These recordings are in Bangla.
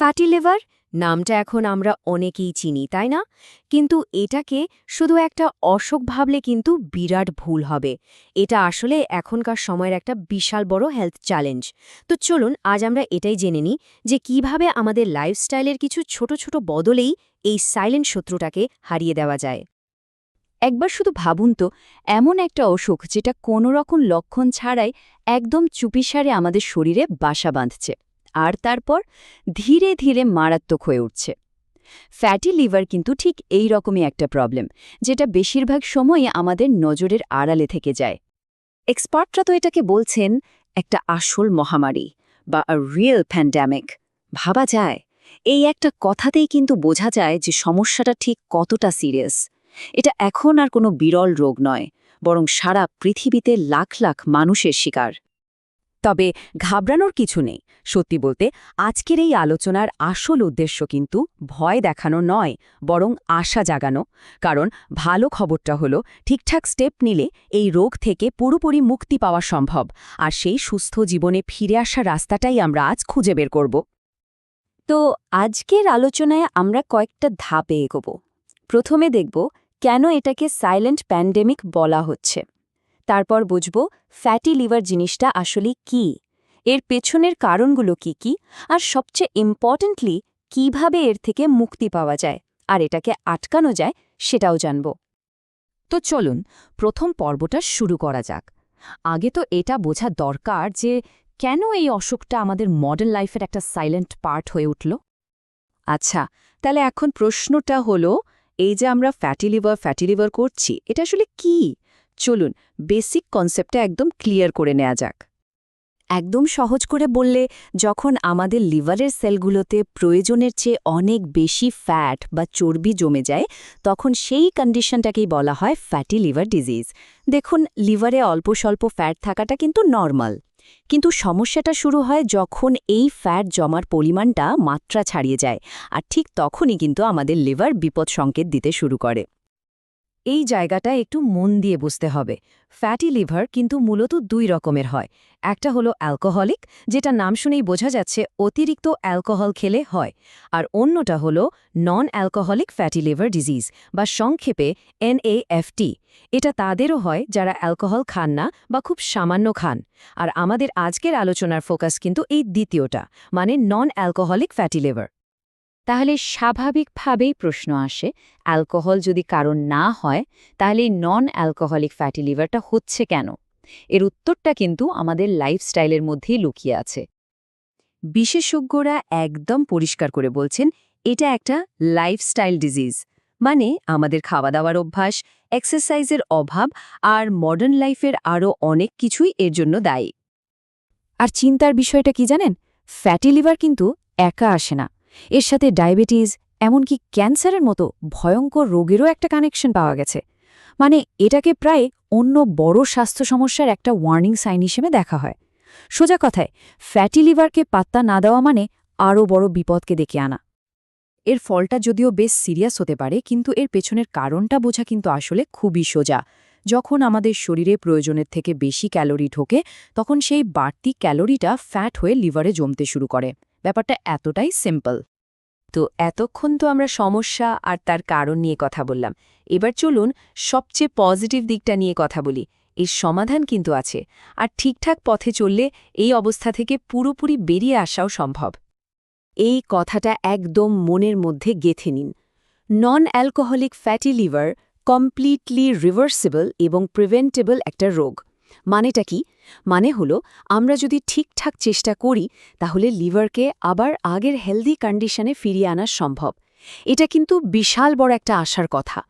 ফ্যাটি লিভার নামটা এখন আমরা অনেকেই চিনি, তাই না? কিন্তু এটাকে শুধু একটা অসুখ ভাবলে কিন্তু বিরাট ভুল হবে। এটা আসলে এখনকার সময়ের একটা বিশাল বড় হেলথ চ্যালেঞ্জ তো চলুন, আজ আমরা এটাই জেনে নিই যে কীভাবে আমাদের লাইফস্টাইলের কিছু ছোট ছোট বদলেই এই সাইলেন্ট শত্রুটাকে হারিয়ে দেওয়া যায়। একবার শুধু ভাবুন তো, এমন একটা অসুখ যেটা কোনো রকম লক্ষণ ছাড়াই একদম চুপিসারে আমাদের শরীরে বাসা বাঁধছে। আর তারপর ধীরে ধীরে মারাত্মক হয়ে উঠছে। ফ্যাটি লিভার কিন্তু ঠিক এই রকমই একটা প্রবলেম, যেটা বেশিরভাগ সময়ই আমাদের নজরের আড়ালে থেকে যায়। এক্সপার্টরা তো এটাকে বলছেন একটা আসল মহামারী বা রিয়েল প্যান্ডামিক ভাবা যায়, এই একটা কথাতেই কিন্তু বোঝা যায় যে সমস্যাটা ঠিক কতটা সিরিয়াস এটা এখন আর কোনো বিরল রোগ নয়, বরং সারা পৃথিবীতে লাখ লাখ মানুষের শিকার। তবে ঘাবড়ানোর কিছু নেই। সত্যি বলতে, আজকের এই আলোচনার আসল উদ্দেশ্য কিন্তু ভয় দেখানো নয়, বরং আশা জাগানো। কারণ ভালো খবরটা হলো, ঠিকঠাক স্টেপ নিলে এই রোগ থেকে পুরোপুরি মুক্তি পাওয়া সম্ভব, আর সেই সুস্থ জীবনে ফিরে আসার রাস্তাটাই আমরা আজ খুঁজে বের করব। তো আজকের আলোচনায় আমরা কয়েকটা ধাপে এগোব। প্রথমে দেখব, কেন এটাকে সাইলেন্ট প্যান্ডেমিক বলা হচ্ছে? তারপর বুঝব ফ্যাটি লিভার জিনিসটা আসলে কি। এর পেছনের কারণগুলো কি কি, আর সবচেয়ে ইম্পর্ট্যান্টলি কীভাবে এর থেকে মুক্তি পাওয়া যায়, আর এটাকে আটকানো যায় সেটাও জানব। তো চলুন, প্রথম পর্বটা শুরু করা যাক। আগে তো এটা বোঝা দরকার যে কেন এই অসুখটা আমাদের মডার্ন লাইফের একটা সাইলেন্ট পার্ট হয়ে উঠল। আচ্ছা তাহলে এখন প্রশ্নটা হলো, এই যে আমরা ফ্যাটি লিভার ফ্যাটি লিভার করছি, এটা আসলে কি? চলুন বেসিক কনসেপ্টটা একদম ক্লিয়ার করে নেওয়া যাক। একদম সহজ করে বললে, যখন আমাদের লিভারের সেলগুলোতে প্রয়োজনের চেয়ে অনেক বেশি ফ্যাট বা চর্বি জমে যায়, তখন সেই কন্ডিশনটাকেই বলা হয় ফ্যাটি লিভার ডিজিজ দেখুন, লিভারে অল্প স্বল্প ফ্যাট থাকাটা কিন্তু নর্মাল কিন্তু সমস্যাটা শুরু হয় যখন এই ফ্যাট জমার পরিমাণটা মাত্রা ছাড়িয়ে যায়, আর ঠিক তখনই কিন্তু আমাদের লিভার বিপদ সংকেত দিতে শুরু করে। এই জায়গাটা একটু মন দিয়ে বুঝতে হবে। ফ্যাটি লিভার কিন্তু মূলত দুই রকমের হয়। একটা হলো অ্যালকোহলিক যেটা নাম শুনেই বোঝা যাচ্ছে অতিরিক্ত অ্যালকোহল খেলে হয়। আর অন্যটা হলো non alcoholic fatty liver disease বা সংক্ষেপে এনএএফটি এটা তাদেরও হয় যারা অ্যালকোহল খান না বা খুব সামান্য খান। আর আমাদের আজকের আলোচনার ফোকাস কিন্তু এই দ্বিতীয়টা মানে নন অ্যালকোহলিক ফ্যাটি লিভার তাহলে স্বাভাবিকভাবেই প্রশ্ন আসে, অ্যালকোহল যদি কারণ না হয়, তাহলে নন অ্যালকোহলিক ফ্যাটি লিভারটা হচ্ছে কেন? এর উত্তরটা কিন্তু আমাদের লাইফস্টাইলের মধ্যেই লুকিয়ে আছে। বিশেষজ্ঞরা একদম পরিষ্কার করে বলছেন, এটা একটা লাইফস্টাইল ডিজিজ মানে আমাদের খাওয়া দাওয়ার অভ্যাস এক্সারসাইজের অভাব আর মডার্ন লাইফের আরও অনেক কিছুই এর জন্য দায়ী। আর চিন্তার বিষয়টা কি জানেন? ফ্যাটি লিভার কিন্তু একা আসে না। এর সাথে ডায়াবেটিস, এমনকি ক্যান্সারের মতো ভয়ঙ্কর রোগেরও একটা কানেকশন পাওয়া গেছে। মানে এটাকে প্রায় অন্য বড় স্বাস্থ্য সমস্যার একটা ওয়ার্নিং সাইন হিসেবে দেখা হয়। সোজা কথায় ফ্যাটি লিভারকে পাত্তা না দেওয়া মানে আরও বড় বিপদকে ডেকে আনা। এর ফলটা যদিও বেশ সিরিয়াস হতে পারে, কিন্তু এর পেছনের কারণটা বোঝা কিন্তু আসলে খুবই সোজা। যখন আমাদের শরীরে প্রয়োজনের থেকে বেশি ক্যালোরি ঢোকে, তখন সেই বাড়তি ক্যালোরিটা ফ্যাট হয়ে লিভারে জমতে শুরু করে। ব্যাপারটা এতটাই সিম্পল তো এতক্ষণ তো আমরা সমস্যা আর তার কারণ নিয়ে কথা বললাম। এবার চলুন সবচেয়ে পজিটিভ দিকটা নিয়ে কথা বলি। এর সমাধান কিন্তু আছে। আর ঠিকঠাক পথে চললে এই অবস্থা থেকে পুরোপুরি বেরিয়ে আসাও সম্ভব। এই কথাটা একদম মনের মধ্যে গেথে নিন। Non alcoholic fatty liver completely reversible এবং প্রিভেন্টেবল একটা রোগ। মানেটা কি? মানে হলো, আমরা যদি ঠিকঠাক চেষ্টা করি, তাহলে লিভারকে আবার আগের হেলদি কন্ডিশনে ফিরিয়ে আনা সম্ভব। এটা কিন্তু বিশাল বড় একটা আশার কথা।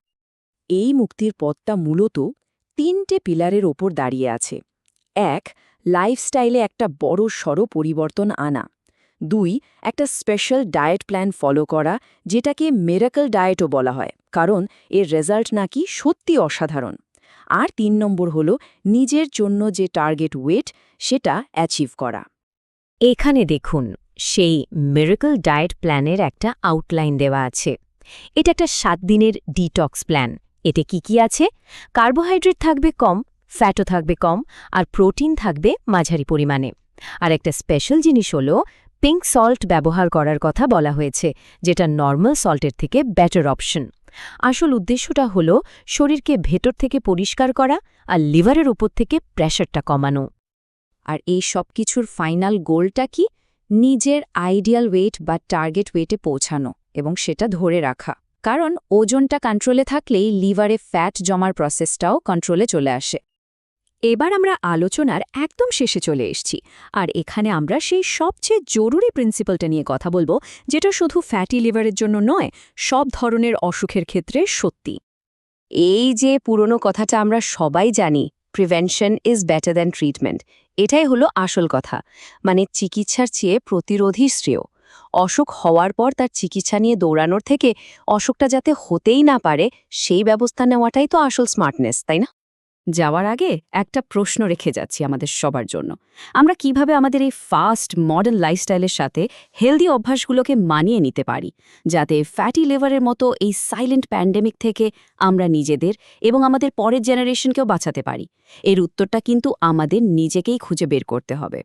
এই মুক্তির পথটা মূলত তিনটে পিলারের ওপর দাঁড়িয়ে আছে। এক লাইফস্টাইলে একটা বড় সড় পরিবর্তন আনা। দুই, একটা স্পেশাল ডায়েট প্ল্যান ফলো করা, যেটাকে মেরাকল ডায়েটও বলা হয়। কারণ এর রেজাল্ট নাকি সত্যি অসাধারণ। আর তিন নম্বর হল নিজের জন্য যে টার্গেট ওয়েট সেটা অ্যাচিভ করা। এখানে দেখুন, সেই মিরাকল ডায়েট প্ল্যানের একটা আউটলাইন দেওয়া আছে। এটা একটা সাত দিনের ডিটক্স প্ল্যান এতে কি কি আছে? কার্বোহাইড্রেট থাকবে কম ফ্যাটও থাকবে কম, আর প্রোটিন থাকবে মাঝারি পরিমাণে। আর একটা স্পেশাল জিনিস হলো পিঙ্ক সল্ট ব্যবহার করার কথা বলা হয়েছে, যেটা নর্মাল সল্টের থেকে বেটার অপশন আসল উদ্দেশ্যটা হল শরীরকে ভেতর থেকে পরিষ্কার করা আর লিভারের উপর থেকে প্রেশারটা কমানো। আর এই সব কিছুর ফাইনাল গোলটা কি? নিজের আইডিয়াল ওয়েট বা টার্গেট ওয়েটে পৌঁছানো এবং সেটা ধরে রাখা। কারণ ওজনটা কন্ট্রোলে থাকলেই লিভারে ফ্যাট জমার প্রসেসটাও কন্ট্রোলে চলে আসে। এবার আমরা আলোচনার একদম শেষে চলে এসেছি। আর এখানে আমরা সেই সবচেয়ে জরুরি প্রিন্সিপালটা নিয়ে কথা বলব, যেটা শুধু ফ্যাটি লিভারের জন্য নয়, সব ধরনের অসুখের ক্ষেত্রে সত্যি। এই যে পুরনো কথাটা আমরা সবাই জানি prevention is better than treatment এটাই হলো আসল কথা। মানে চিকিৎসার চেয়ে প্রতিরোধী শ্রেয়। অসুখ হওয়ার পর তার চিকিৎসা নিয়ে দৌড়ানোর থেকে অসুখটা যাতে হতেই না পারে, সেই ব্যবস্থা নেওয়াটাই তো আসল স্মার্টনেস তাই না? যাওয়ার আগে একটা প্রশ্ন রেখে যাচ্ছি আমাদের সবার জন্য। আমরা কীভাবে আমাদের এই ফাস্ট মডার্ন লাইফস্টাইলের সাথে হেলদি অভ্যাসগুলোকে মানিয়ে নিতে পারি, যাতে ফ্যাটি লিভারের মতো এই সাইলেন্ট প্যান্ডেমিক থেকে আমরা নিজেদের এবং আমাদের পরের জেনারেশনকেও বাঁচাতে পারি? এর উত্তরটা কিন্তু আমাদের নিজেকেই খুঁজে বের করতে হবে।